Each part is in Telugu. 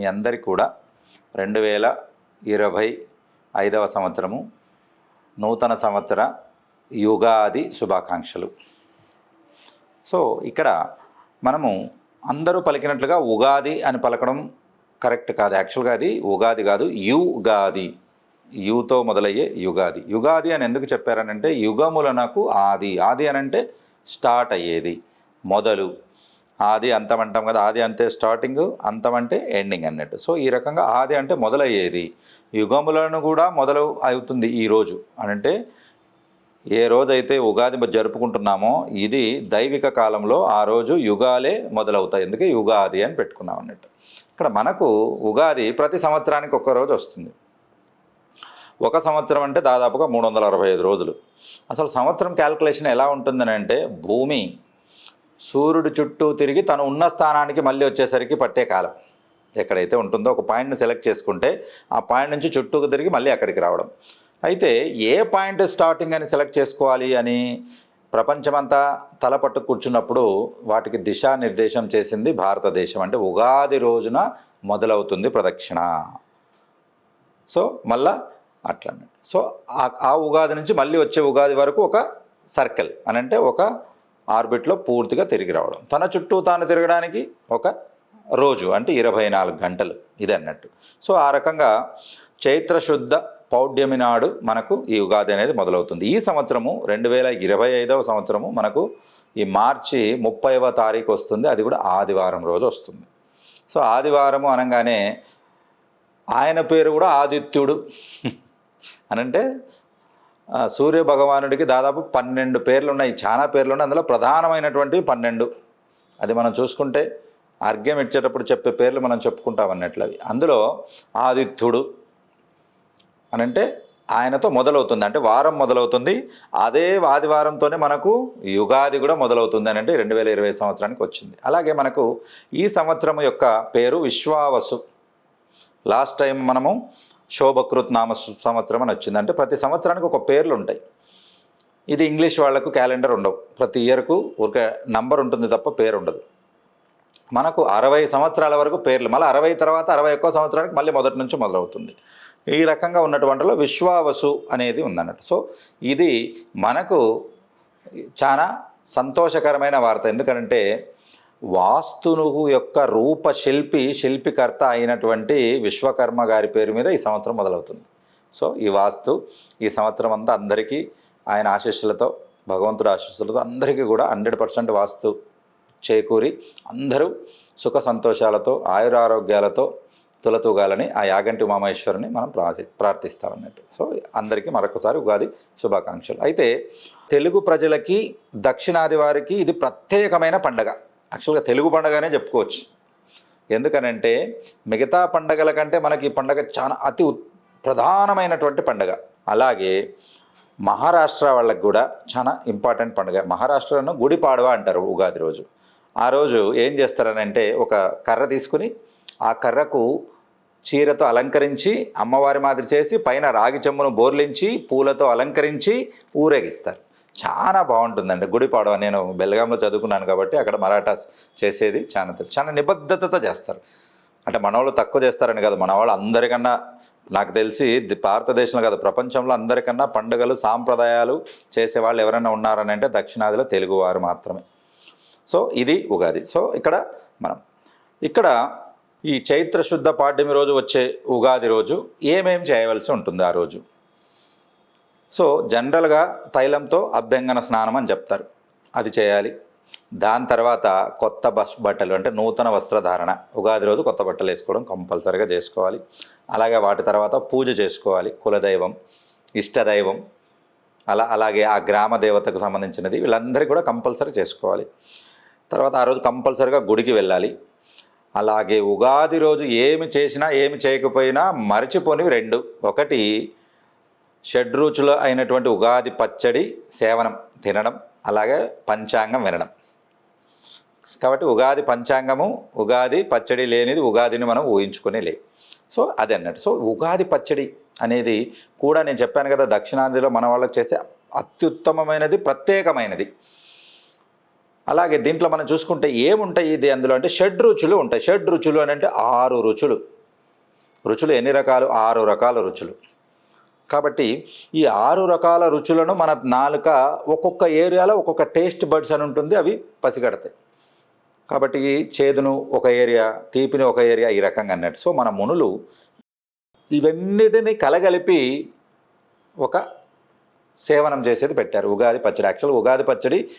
మీ అందరికీ కూడా రెండు వేల ఇరవై ఐదవ సంవత్సరము నూతన సంవత్సర యుగాది శుభాకాంక్షలు. సో ఇక్కడ మనము అందరూ పలికినట్లుగా ఉగాది అని పలకడం కరెక్ట్ కాదు. యాక్చువల్గా అది ఉగాది కాదు యుగాది. యుతో మొదలయ్యే యుగాది. యుగాది అని ఎందుకు చెప్పారనంటే యుగముల నాకు ఆది. ఆది అని అంటే స్టార్ట్ అయ్యేది. మొదలు. ఆది అంతం అంటాం కదా ఆది అంటే స్టార్టింగ్ అంతం అంటే ఎండింగ్ అన్నట్టు. సో ఈ రకంగా ఆది అంటే మొదలయ్యేది. యుగములను కూడా మొదలు అవుతుంది ఈరోజు అని అంటే ఏ రోజైతే ఉగాది జరుపుకుంటున్నామో ఇది దైవిక కాలంలో ఆ రోజు యుగాలే మొదలవుతాయి. ఎందుకే యుగాది అని పెట్టుకున్నాం అన్నట్టు. ఇక్కడ మనకు ఉగాది ప్రతి సంవత్సరానికి ఒక్క రోజు వస్తుంది. ఒక సంవత్సరం అంటే దాదాపుగా మూడు వందల అరవై ఐదు రోజులు. అసలు సంవత్సరం క్యాల్కులేషన్ ఎలా ఉంటుందని అంటే భూమి సూర్యుడు చుట్టూ తిరిగి తను ఉన్న స్థానానికి మళ్ళీ వచ్చేసరికి పట్టే కాలం. ఎక్కడైతే ఉంటుందో ఒక పాయింట్ని సెలెక్ట్ చేసుకుంటే ఆ పాయింట్ నుంచి చుట్టూకు తిరిగి మళ్ళీ అక్కడికి రావడం. అయితే ఏ పాయింట్ స్టార్టింగ్ అని సెలెక్ట్ చేసుకోవాలి అని ప్రపంచమంతా తలపట్టు కూర్చున్నప్పుడు వాటికి దిశానిర్దేశం చేసింది భారతదేశం. అంటే ఉగాది రోజున మొదలవుతుంది ప్రదక్షిణ. సో మళ్ళా అట్లా సో ఆ- ఆ ఉగాది నుంచి మళ్ళీ వచ్చే ఉగాది వరకు ఒక సర్కిల్. అని అంటే ఒక ఆర్బిట్లో పూర్తిగా తిరిగి రావడం. తన చుట్టూ తాను తిరగడానికి ఒక రోజు అంటే ఇరవై నాలుగు గంటలు ఇది అన్నట్టు. సో ఆ రకంగా చైత్ర శుద్ధ పౌడ్యమి నాడు మనకు ఈ ఉగాది అనేది మొదలవుతుంది. ఈ సంవత్సరము రెండు వేల ఇరవై ఐదవ సంవత్సరము మనకు ఈ మార్చి ముప్పైవ తారీఖు వస్తుంది. అది కూడా ఆదివారం రోజు వస్తుంది. సో ఆదివారము అనగానే ఆయన పేరు కూడా ఆదిత్యుడు. అనంటే సూర్య భగవానుడికి దాదాపు పన్నెండు పేర్లు ఉన్నాయి చాలా పేర్లు ఉన్నాయి అందులో ప్రధానమైనటువంటివి పన్నెండు. అది మనం చూసుకుంటే అర్ఘ్యం ఇచ్చేటప్పుడు చెప్పే పేర్లు మనం చెప్పుకుంటాం అన్నట్లు అవి. అందులో ఆదిత్యుడు అని అంటే ఆయనతో మొదలవుతుంది. అంటే వారం మొదలవుతుంది. అదే ఆదివారంతోనే మనకు యుగాది కూడా మొదలవుతుంది అని అంటే రెండు వేల ఇరవై సంవత్సరానికి వచ్చింది. అలాగే మనకు ఈ సంవత్సరం యొక్క పేరు విశ్వావసు. లాస్ట్ టైం మనము శోభకృత్ నామ సంవత్సరం అని వచ్చింది. అంటే ప్రతి సంవత్సరానికి ఒక పేర్లు ఉంటాయి. ఇది ఇంగ్లీష్ వాళ్ళకు క్యాలెండర్ ఉండవు. ప్రతి ఇయర్కు ఒక నంబర్ ఉంటుంది తప్ప పేరు ఉండదు. మనకు అరవై సంవత్సరాల వరకు పేర్లు మళ్ళీ అరవై తర్వాత అరవై ఒక్కో సంవత్సరానికి మళ్ళీ మొదటి నుంచి మొదలవుతుంది. ఈ రకంగా ఉన్నటువంటిలో విశ్వావసు అనేది ఉందన్నట్టు. సో ఇది మనకు చాలా సంతోషకరమైన వార్త. ఎందుకంటే వాస్తునుగు యొక్క రూప శిల్పి శిల్పికర్త అయినటువంటి విశ్వకర్మ గారి పేరు మీద ఈ సంవత్సరం మొదలవుతుంది. సో ఈ వాస్తు ఈ సంవత్సరం అంతా అందరికీ ఆయన ఆశీస్సులతో భగవంతుడు ఆశీస్సులతో అందరికీ కూడా హండ్రెడ్ పర్సెంట్ వాస్తు చేకూరి అందరూ సుఖ సంతోషాలతో ఆయురారోగ్యాలతో తులతూగాలని ఆ యాగంటి మామేశ్వరుని మనం ప్రార్థి ప్రార్థిస్తాం అన్నట్టు సో అందరికీ మరొకసారి ఉగాది శుభాకాంక్షలు. అయితే తెలుగు ప్రజలకి దక్షిణాది వారికి ఇది ప్రత్యేకమైన పండగ. యాక్చువల్గా తెలుగు పండగనే చెప్పుకోవచ్చు. ఎందుకనంటే మిగతా పండగల కంటే మనకి ఈ పండగ చాలా అతి ఉత్- ప్రధానమైనటువంటి పండగ. అలాగే మహారాష్ట్ర వాళ్ళకి కూడా చాలా ఇంపార్టెంట్ పండుగ. మహారాష్ట్రలో గుడి పాడవ అంటారు ఉగాది రోజు. ఆ రోజు ఏం చేస్తారనంటే ఒక కర్ర తీసుకుని ఆ కర్రకు చీరతో అలంకరించి అమ్మవారి మాదిరి చేసి పైన రాగి చెమ్మును బోర్లించి పూలతో అలంకరించి ఊరేగిస్తారు. చాలా బాగుంటుందండి. గుడి పాడవ నేను బెల్గాంలో చదువుకున్నాను కాబట్టి అక్కడ మరాఠాస్ చేసేది చాలా చాలా నిబద్ధతతో చేస్తారు. అంటే మన వాళ్ళు తక్కువ చేస్తారని కాదు. మన వాళ్ళు అందరికన్నా నాకు తెలిసి భారతదేశంలో కాదు ప్రపంచంలో అందరికన్నా పండుగలు సాంప్రదాయాలు చేసేవాళ్ళు ఎవరైనా ఉన్నారని అంటే దక్షిణాదిలో తెలుగువారు మాత్రమే. సో ఇది ఉగాది. సో ఇక్కడ మనం ఇక్కడ ఈ చైత్ర శుద్ధ పాడ్యమి రోజు వచ్చే ఉగాది రోజు ఏమేం చేయవలసి ఉంటుంది ఆ రోజు. సో జనరల్గా తైలంతో అభ్యంగన స్నానం అని చెప్తారు. అది చేయాలి. దాని తర్వాత కొత్త బస్ బట్టలు అంటే నూతన వస్త్రధారణ. ఉగాది రోజు కొత్త బట్టలు వేసుకోవడం కంపల్సరీగా చేసుకోవాలి. అలాగే వాటి తర్వాత పూజ చేసుకోవాలి. కులదైవం ఇష్టదైవం అలా అలాగే ఆ గ్రామ దేవతకు సంబంధించినది వీళ్ళందరికీ కూడా కంపల్సరీ చేసుకోవాలి. తర్వాత ఆ రోజు కంపల్సరీగా గుడికి వెళ్ళాలి. అలాగే ఉగాది రోజు ఏమి చేసినా ఏమి చేయకపోయినా మరచిపోనివి రెండు. ఒకటి షడ్రుచులు అయినటువంటి ఉగాది పచ్చడి సేవనం తినడం అలాగే పంచాంగం వినడం. కాబట్టి ఉగాది పంచాంగము ఉగాది పచ్చడి లేనిది ఉగాదిని మనం ఊహించుకునే లే. సో అది అన్నట్టు. సో ఉగాది పచ్చడి అనేది కూడా నేను చెప్పాను కదా దక్షిణాదిలో మన వాళ్ళకి చేసే అత్యుత్తమమైనది ప్రత్యేకమైనది. అలాగే దీంట్లో మనం చూసుకుంటే ఏముంటాయి ఇది అందులో అంటే షడ్ రుచులు ఉంటాయి. షడ్ రుచులు అని అంటే ఆరు రుచులు. రుచులు ఎన్ని రకాలు? ఆరు రకాల రుచులు. కాబట్టి ఈ ఆరు రకాల రుచులను మన నాలుక ఒక్కొక్క ఏరియాలో ఒక్కొక్క టేస్ట్ బడ్స్ అని ఉంటుంది అవి పసిగడతాయి. కాబట్టి చేదును ఒక ఏరియా తీపిని ఒక ఏరియా ఈ రకంగా అన్నట్టు. సో మన మునులు ఇవన్నిటిని కలగలిపి ఒక సేవనం చేసేది పెట్టారు. ఉగాది పచ్చడి యాక్చువల్ ఉగాది పచ్చడి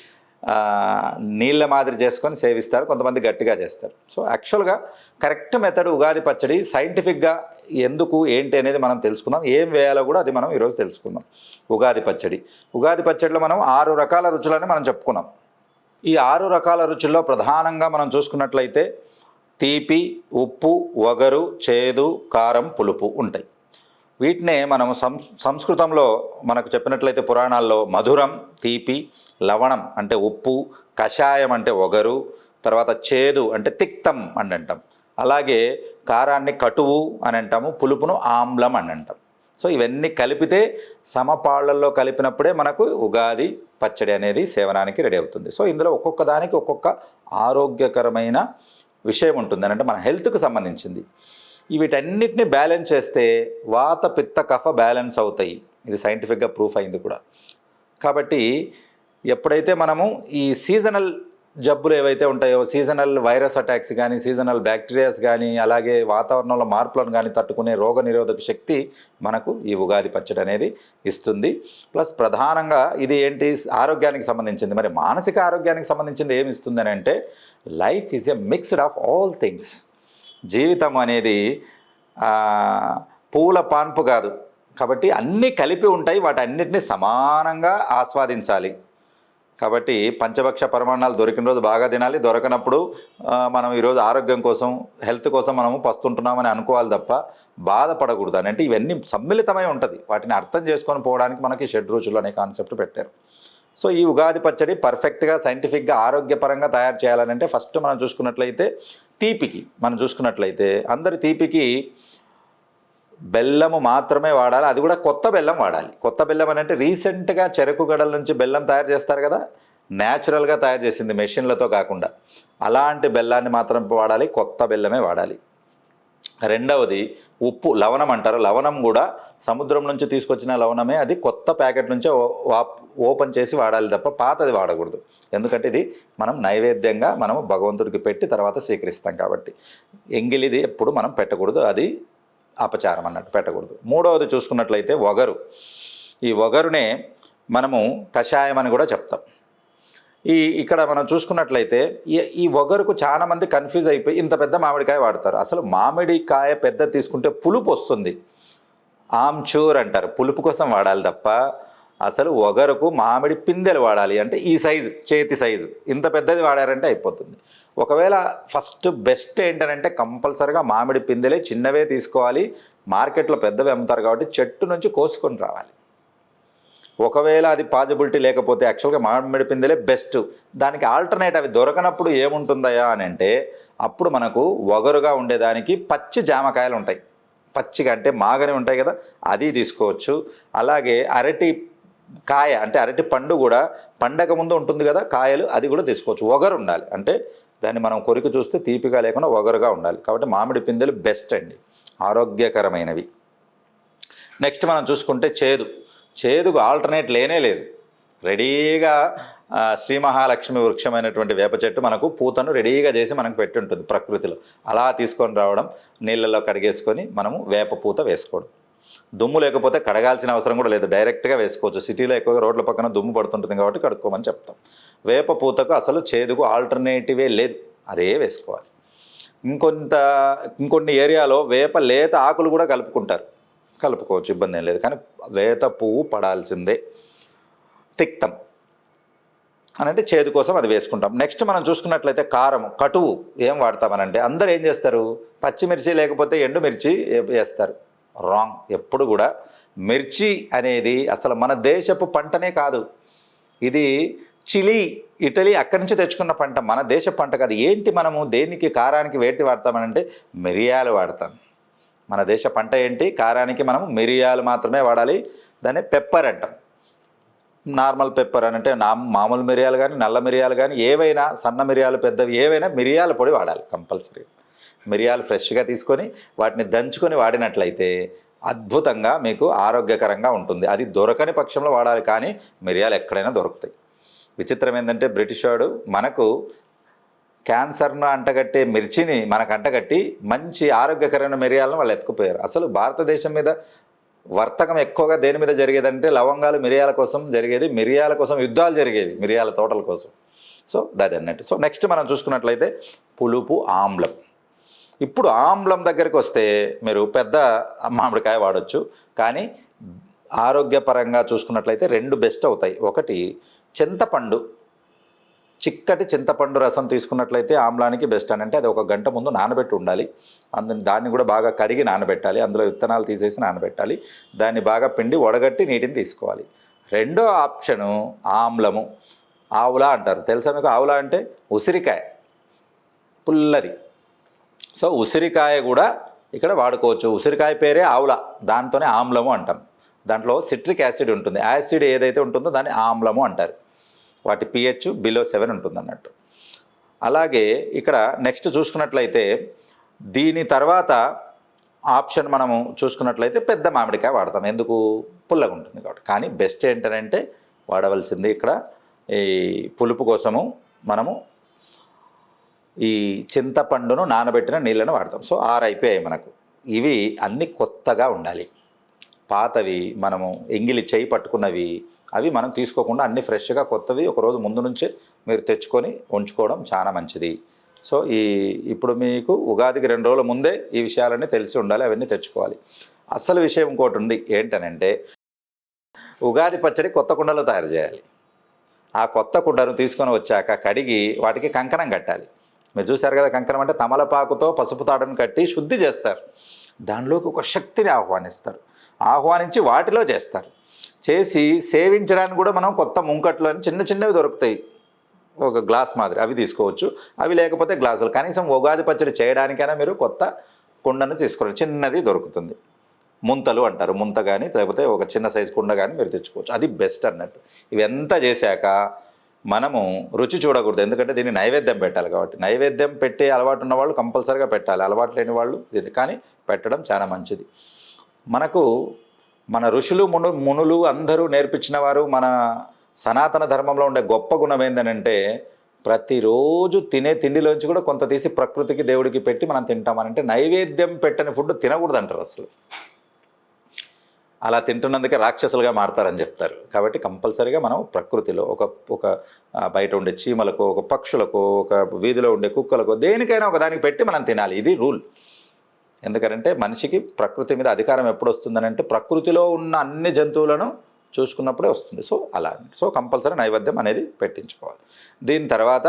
నీళ్ళ మాదిరి చేసుకొని సేవిస్తారు కొంతమంది గట్టిగా చేస్తారు. సో యాక్చువల్గా కరెక్ట్ మెథడ్ ఉగాది పచ్చడి సైంటిఫిక్గా ఎందుకు ఏంటి అనేది మనం తెలుసుకుందాం. ఏం వేయాలో కూడా అది మనం ఈరోజు తెలుసుకుందాం. ఉగాది పచ్చడి. ఉగాది పచ్చడిలో మనం ఆరు రకాల రుచులని మనం చెప్పుకున్నాం. ఈ ఆరు రకాల రుచుల్లో ప్రధానంగా మనం చూసుకున్నట్లయితే తీపి ఉప్పు వగరు చేదు కారం పులుపు ఉంటాయి. వీటినే మనం సంస్కృతంలో మనకు చెప్పినట్లయితే పురాణాల్లో మధురం తీపి లవణం అంటే ఉప్పు కషాయం అంటే ఒగరు తర్వాత చేదు అంటే తిక్తం అని అంటాం. అలాగే కారాన్ని కటువు అని అంటాము పులుపును ఆమ్లం అని అంటాం. సో ఇవన్నీ కలిపితే సమపాళ్ళలో కలిపినప్పుడే మనకు ఉగాది పచ్చడి అనేది సేవనానికి రెడీ అవుతుంది. సో ఇందులో ఒక్కొక్క దానికి ఒక్కొక్క ఆరోగ్యకరమైన విషయం ఉంటుంది అని అంటే మన హెల్త్కు సంబంధించింది. వీటన్నిటిని బ్యాలెన్స్ చేస్తే వాత పిత్త కఫ బ్యాలెన్స్ అవుతాయి. ఇది సైంటిఫిక్గా ప్రూఫ్ అయింది కూడా. కాబట్టి ఎప్పుడైతే మనము ఈ సీజనల్ జబ్బులు ఏవైతే ఉంటాయో సీజనల్ వైరస్ అటాక్స్ కానీ సీజనల్ బ్యాక్టీరియాస్ కానీ అలాగే వాతావరణంలో మార్పులను కానీ తట్టుకునే రోగ నిరోధక శక్తి మనకు ఈ ఉగాది పచ్చడి అనేది ఇస్తుంది. ప్లస్ ప్రధానంగా ఇది ఏంటి? ఆరోగ్యానికి సంబంధించింది. మరి మానసిక ఆరోగ్యానికి సంబంధించింది ఏమి ఇస్తుంది అని అంటే life is a mixed of all things. జీవితం అనేది పూల పాన్పు కాదు. కాబట్టి అన్నీ కలిపి ఉంటాయి. వాటి అన్నిటినీ సమానంగా ఆస్వాదించాలి. కాబట్టి పంచభక్ష పరిమాణాలు దొరికిన రోజు బాగా తినాలి. దొరకనప్పుడు మనం ఈరోజు ఆరోగ్యం కోసం హెల్త్ కోసం మనము పస్తుంటున్నామని అనుకోవాలి తప్ప బాధపడకూడదు అని. అంటే ఇవన్నీ సమ్మిళితమై ఉంటుంది. వాటిని అర్థం చేసుకొని పోవడానికి మనకి షెడ్ రుచులు అనే కాన్సెప్ట్ పెట్టారు. సో ఈ ఉగాది పచ్చడి పర్ఫెక్ట్గా సైంటిఫిక్గా ఆరోగ్యపరంగా తయారు చేయాలనంటే ఫస్ట్ మనం చూసుకున్నట్లయితే తీపికి మనం చూసుకున్నట్లయితే అందరి తీపికి బెల్లము మాత్రమే వాడాలి. అది కూడా కొత్త బెల్లం వాడాలి. కొత్త బెల్లం అని అంటే రీసెంట్గా చెరకు గడల నుంచి బెల్లం తయారు చేస్తారు కదా? న్యాచురల్గా తయారు చేసింది మెషిన్లతో కాకుండా. అలాంటి బెల్లాన్ని మాత్రం వాడాలి. కొత్త బెల్లమే వాడాలి. రెండవది ఉప్పు లవణం అంటారు. లవణం కూడా సముద్రం నుంచి తీసుకొచ్చిన లవణమే. అది కొత్త ప్యాకెట్ నుంచే ఓ- ఓపెన్ చేసి వాడాలి తప్ప పాతది వాడకూడదు. ఎందుకంటే ఇది మనం నైవేద్యంగా మనం భగవంతుడికి పెట్టి తర్వాత స్వీకరిస్తాం కాబట్టి. ఎంగిలిది ఎప్పుడు మనం పెట్టకూడదు. అది అపచారం అన్నట్టు పెట్టకూడదు. మూడవది చూసుకున్నట్లయితే వగరు. ఈ వగరునే మనము కషాయం అని కూడా చెప్తాం. ఈ ఇక్కడ మనం చూసుకున్నట్లయితే ఈ- ఈ ఒగరుకు చాలా మంది కన్ఫ్యూజ్ అయిపోయి ఇంత పెద్ద మామిడికాయ వాడతారు. అసలు మామిడికాయ పెద్ద తీసుకుంటే పులుపు వస్తుంది. ఆమ్చూర్ అంటారు. పులుపు కోసం వాడాలి తప్ప అసలు ఒగరుకు మామిడి పిందెలు వాడాలి అంటే ఈ సైజు చేతి సైజు. ఇంత పెద్దది వాడారంటే అయిపోతుంది. ఒకవేళ ఫస్ట్ బెస్ట్ ఏంటంటే కంపల్సరిగా మామిడి పిందెలే చిన్నవే తీసుకోవాలి. మార్కెట్లో పెద్దవి అమ్ముతారు కాబట్టి చెట్టు నుంచి కోసుకొని రావాలి. ఒకవేళ అది పాజిబిలిటీ లేకపోతే యాక్చువల్గా మామిడి పిందెలే బెస్ట్. దానికి ఆల్టర్నేట్ అవి దొరకనప్పుడు ఏముంటుందయా అని అంటే అప్పుడు మనకు ఒగరుగా ఉండేదానికి పచ్చి జామకాయలు ఉంటాయి. పచ్చిగా అంటే మాగని ఉంటాయి కదా అది తీసుకోవచ్చు. అలాగే అరటి కాయ అంటే అరటి పండు కూడా పండగ ముందు ఉంటుంది కదా కాయలు అది కూడా తీసుకోవచ్చు. ఒగరు ఉండాలి. అంటే దాన్ని మనం కొరికి చూస్తే తీపిగా లేకుండా ఒగరుగా ఉండాలి. కాబట్టి మామిడి పిందెలు బెస్ట్ అండి. ఆరోగ్యకరమైనవి. నెక్స్ట్ మనం చూసుకుంటే చేదు. చేదుకు ఆల్టర్నేట్ లేనే లేదు. రెడీగా శ్రీ మహాలక్ష్మి వృక్షమైనటువంటి వేప చెట్టు మనకు పూతను రెడీగా చేసి మనకు పెట్టి ఉంటుంది ప్రకృతిలో. అలా తీసుకొని రావడం నీళ్ళల్లో కడిగేసుకొని మనము వేప పూత వేసుకోవడం. దుమ్ము లేకపోతే కడగాల్సిన అవసరం కూడా లేదు. డైరెక్ట్గా వేసుకోవచ్చు. సిటీలో ఎక్కువగా రోడ్ల పక్కన దుమ్ము పడుతుంటుంది కాబట్టి కడుక్కోమని చెప్తాం. వేప పూతకు అసలు చేదుకు ఆల్టర్నేటివే లేదు. అదే వేసుకోవాలి. ఇంకొంత ఇంకొన్ని ఏరియాలో వేప లేత ఆకులు కూడా కలుపుకుంటారు. కలుపుకోవచ్చు ఇబ్బంది ఏం లేదు. కానీ వేత పువ్వు పడాల్సిందే. తిక్తం. అని అంటే చేదు కోసం అది వేసుకుంటాం. నెక్స్ట్ మనం చూసుకున్నట్లయితే కారం కటువు ఏం వాడతామనంటే అందరూ ఏం చేస్తారు? పచ్చిమిర్చి లేకపోతే ఎండుమిర్చి వేస్తారు. రాంగ్. ఎప్పుడు కూడా మిర్చి అనేది అసలు మన దేశపు పంటనే కాదు. ఇది చిలీ ఇటలీ అక్కడి నుంచి తెచ్చుకున్న పంట మన దేశ పంట కాదు. ఏంటి మనము దేనికి కారానికి వేటి వాడతామనంటే మిరియాలు వాడతాం. మన దేశ పంట ఏంటి కారానికి మనం మిరియాలు మాత్రమే వాడాలి. దాన్ని పెప్పర్ అంటాం. నార్మల్ పెప్పర్ అని అంటే నా మామూలు మిరియాలు కానీ నల్ల మిరియాలు కానీ ఏవైనా సన్న మిరియాలు పెద్దవి ఏవైనా మిరియాల పొడి వాడాలి కంపల్సరీ. మిరియాలు ఫ్రెష్గా తీసుకొని వాటిని దంచుకొని వాడినట్లయితే అద్భుతంగా మీకు ఆరోగ్యకరంగా ఉంటుంది. అది దొరకని పక్షంలో వాడాలి కానీ మిరియాలు ఎక్కడైనా దొరుకుతాయి. విచిత్రం ఏంటంటే బ్రిటిష్ వాడు మనకు క్యాన్సర్ను అంటగట్టే మిర్చిని మనకు అంటగట్టి మంచి ఆరోగ్యకరమైన మిరియాలను వాళ్ళు ఎత్తుకుపోయారు. అసలు భారతదేశం మీద వర్తకం ఎక్కువగా దేని మీద జరిగేదంటే లవంగాలు మిరియాల కోసం జరిగేది మిరియాల కోసం యుద్ధాలు జరిగేవి మిరియాల తోటల కోసం. సో అది అన్నట్టు సో నెక్స్ట్ మనం చూసుకున్నట్లయితే పులుపు ఆమ్లం. ఇప్పుడు ఆమ్లం దగ్గరికి వస్తే మీరు పెద్ద మామిడికాయ వాడచ్చు కానీ ఆరోగ్యపరంగా చూసుకున్నట్లయితే రెండు బెస్ట్ అవుతాయి. ఒకటి చింతపండు. చిక్కటి చింతపండు రసం తీసుకున్నట్లయితే ఆమ్లానికి బెస్ట్ అని. అంటే అది ఒక గంట ముందు నానబెట్టి ఉండాలి. అందు దాన్ని కూడా బాగా కడిగి నానబెట్టాలి. అందులో విత్తనాలు తీసేసి నానబెట్టాలి. దాన్ని బాగా పిండి వడగట్టి నీటిని తీసుకోవాలి. రెండో ఆప్షను ఆమ్లము. ఆవులా అంటారు. తెలుసా మీకు? ఆవులా అంటే ఉసిరికాయ. పుల్లరి. సో ఉసిరికాయ కూడా ఇక్కడ వాడుకోవచ్చు. ఉసిరికాయ పేరే ఆవుల. దాంతోనే ఆమ్లము అంటాం. దాంట్లో సిట్రిక్ యాసిడ్ ఉంటుంది. యాసిడ్ ఏదైతే ఉంటుందో దాన్ని ఆమ్లము అంటారు. వాటి పిహెచ్ బిలో సెవెన్ ఉంటుంది అన్నట్టు అలాగే ఇక్కడ నెక్స్ట్ చూసుకున్నట్లయితే దీని తర్వాత ఆప్షన్ మనము చూసుకున్నట్లయితే పెద్ద మామిడికాయ వాడతాం. ఎందుకు? పుల్లగా ఉంటుంది కాబట్టి. కానీ బెస్ట్ ఏంటంటే వాడవలసింది ఇక్కడ ఈ పులుపు కోసము మనము ఈ చింతపండును నానబెట్టిన నీళ్ళను వాడతాం. సో ఆరు అయిపోయాయి మనకు. ఇవి అన్ని కొత్తగా ఉండాలి. పాతవి మనము ఎంగిలి చేయి పట్టుకున్నవి అవి మనం తీసుకోకుండా అన్ని ఫ్రెష్గా కొత్తవి ఒకరోజు ముందు నుంచే మీరు తెచ్చుకొని ఉంచుకోవడం చాలా మంచిది. సో ఈ ఇప్పుడు మీకు ఉగాదికి రెండు రోజుల ముందే ఈ విషయాలన్నీ తెలిసి ఉండాలి అవన్నీ తెచ్చుకోవాలి. అసలు విషయం ఇంకోటి ఉంది ఏంటనంటే ఉగాది పచ్చడి కొత్త కుండలో తయారు చేయాలి. ఆ కొత్త కుండను తీసుకొని వచ్చాక కడిగి వాటికి కంకణం కట్టాలి. మీరు చూశారు కదా కంకణం అంటే తమలపాకుతో పసుపు తాడును కట్టి శుద్ధి చేస్తారు. దానిలోకి ఒక శక్తిని ఆహ్వానిస్తారు. ఆహ్వానించి వాటిలో చేస్తారు. చేసి సేవించడానికి కూడా మనం కొత్త ముంకట్లు అని చిన్న చిన్నవి దొరుకుతాయి. ఒక గ్లాస్ మాదిరి అవి తీసుకోవచ్చు. అవి లేకపోతే గ్లాసులు. కనీసం ఉగాది పచ్చడి చేయడానికైనా మీరు కొత్త కుండను తీసుకోవాలి. చిన్నది దొరుకుతుంది. ముంతలు అంటారు. ముంత కానీ లేకపోతే ఒక చిన్న సైజు కుండ కానీ మీరు తెచ్చుకోవచ్చు. అది బెస్ట్ అన్నట్టు. ఇవంతా చేశాక మనము రుచి చూడకూడదు. ఎందుకంటే దీన్ని నైవేద్యం పెట్టాలి కాబట్టి. నైవేద్యం పెట్టే అలవాటు ఉన్న వాళ్ళు కంపల్సరీగా పెట్టాలి. అలవాటు లేని వాళ్ళు ఇది. కానీ పెట్టడం చాలా మంచిది. మనకు మన ఋషులు మును మునులు అందరూ నేర్పించిన వారు మన సనాతన ధర్మంలో ఉండే గొప్ప గుణం ఏంటనంటే ప్రతిరోజు తినే తిండిలోంచి కూడా కొంత తీసి ప్రకృతికి దేవుడికి పెట్టి మనం తింటామనంటే నైవేద్యం పెట్టని ఫుడ్ తినకూడదు అంటారు అసలు. అలా తింటున్నందుకే రాక్షసులుగా మారతారని చెప్తారు. కాబట్టి కంపల్సరీగా మనం ప్రకృతిలో ఒక ఒక బయట ఉండే చీమలకు ఒక పక్షులకు ఒక వీధిలో ఉండే కుక్కలకు దేనికైనా ఒక దానికి పెట్టి మనం తినాలి. ఇది రూల్. ఎందుకంటే మనిషికి ప్రకృతి మీద అధికారం ఎప్పుడు వస్తుందని అంటే ప్రకృతిలో ఉన్న అన్ని జంతువులను చూసుకున్నప్పుడే వస్తుంది. సో అలా. సో కంపల్సరీ నైవేద్యం అనేది పెట్టించుకోవాలి. దీని తర్వాత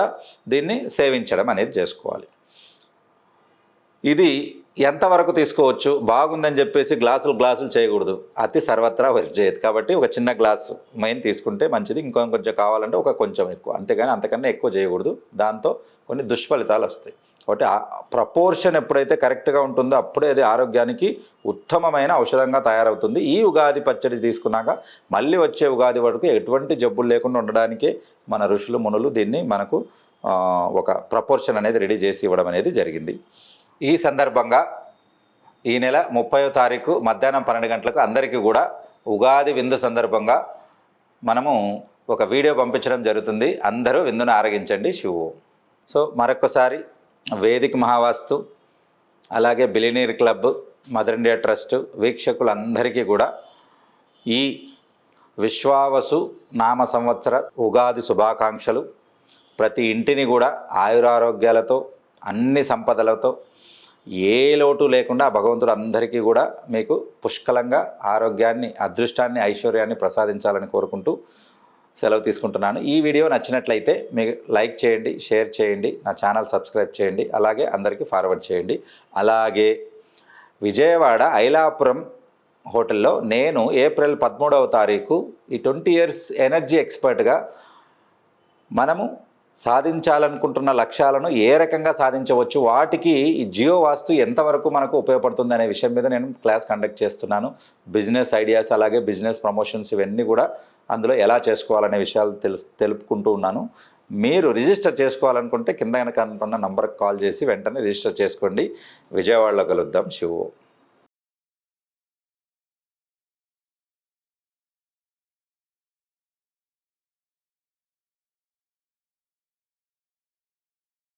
దీన్ని సేవించడం అనేది చేసుకోవాలి. ఇది ఎంతవరకు తీసుకోవచ్చు? బాగుందని చెప్పేసి గ్లాసులు గ్లాసులు చేయకూడదు. అతి సర్వత్రా చేయదు. కాబట్టి ఒక చిన్న గ్లాస్ మెయిన్ తీసుకుంటే మంచిది. ఇంకొక కొంచెం కావాలంటే ఒక కొంచెం ఎక్కువ. అంతేగాని అంతకన్నా ఎక్కువ చేయకూడదు. దాంతో కొన్ని దుష్ఫలితాలు వస్తాయి. కాబట్టి ప్రపోర్షన్ ఎప్పుడైతే కరెక్ట్గా ఉంటుందో అప్పుడే అది ఆరోగ్యానికి ఉత్తమమైన ఔషధంగా తయారవుతుంది. ఈ ఉగాది పచ్చడి తీసుకున్నాక మళ్ళీ వచ్చే ఉగాది వరకు ఎటువంటి జబ్బులు లేకుండా ఉండడానికే మన ఋషులు మునులు దీన్ని మనకు ఒక ప్రపోర్షన్ అనేది రెడీ చేసి ఇవ్వడం అనేది జరిగింది. ఈ సందర్భంగా ఈ నెల ముప్పయో తారీఖు మధ్యాహ్నం పన్నెండు గంటలకు అందరికీ కూడా ఉగాది విందు సందర్భంగా మనము ఒక వీడియో పంపించడం జరుగుతుంది. అందరూ విందును ఆరగించండి. శివు. సో మరొకసారి వేదిక మహావాస్తు అలాగే billionaire club mother India trust వీక్షకులందరికీ కూడా ఈ విశ్వావసు నామ సంవత్సర ఉగాది శుభాకాంక్షలు. ప్రతి ఇంటిని కూడా ఆయురారోగ్యాలతో అన్ని సంపదలతో ఏ లోటు లేకుండా భగవంతుడు అందరికీ కూడా మీకు పుష్కలంగా ఆరోగ్యాన్ని అదృష్టాన్ని ఐశ్వర్యాన్ని ప్రసాదించాలని కోరుకుంటూ సెలవు తీసుకుంటున్నాను. ఈ వీడియో నచ్చినట్లయితే మీకు లైక్ చేయండి షేర్ చేయండి నా ఛానల్ సబ్స్క్రైబ్ చేయండి అలాగే అందరికీ ఫార్వర్డ్ చేయండి. అలాగే విజయవాడ ఐలాపురం హోటల్లో నేను ఏప్రిల్ పదమూడవ తారీఖు ఈ ట్వంటీ ఇయర్స్ ఎనర్జీ ఎక్స్పర్ట్గా మనము సాధించాలనుకుంటున్న లక్ష్యాలను ఏ రకంగా సాధించవచ్చు వాటికి ఈ జియో వాస్తు ఎంతవరకు మనకు ఉపయోగపడుతుంది అనే విషయం మీద నేను క్లాస్ కండక్ట్ చేస్తున్నాను. బిజినెస్ ఐడియాస్ అలాగే బిజినెస్ ప్రమోషన్స్ ఇవన్నీ కూడా అందులో ఎలా చేసుకోవాలనే విషయాలు తెలు తెలుపుకుంటూ ఉన్నాను. మీరు రిజిస్టర్ చేసుకోవాలనుకుంటే కింద కనుక అనుకున్న నంబర్కి కాల్ చేసి వెంటనే రిజిస్టర్ చేసుకోండి. విజయవాడలో కలుద్దాం. శివు.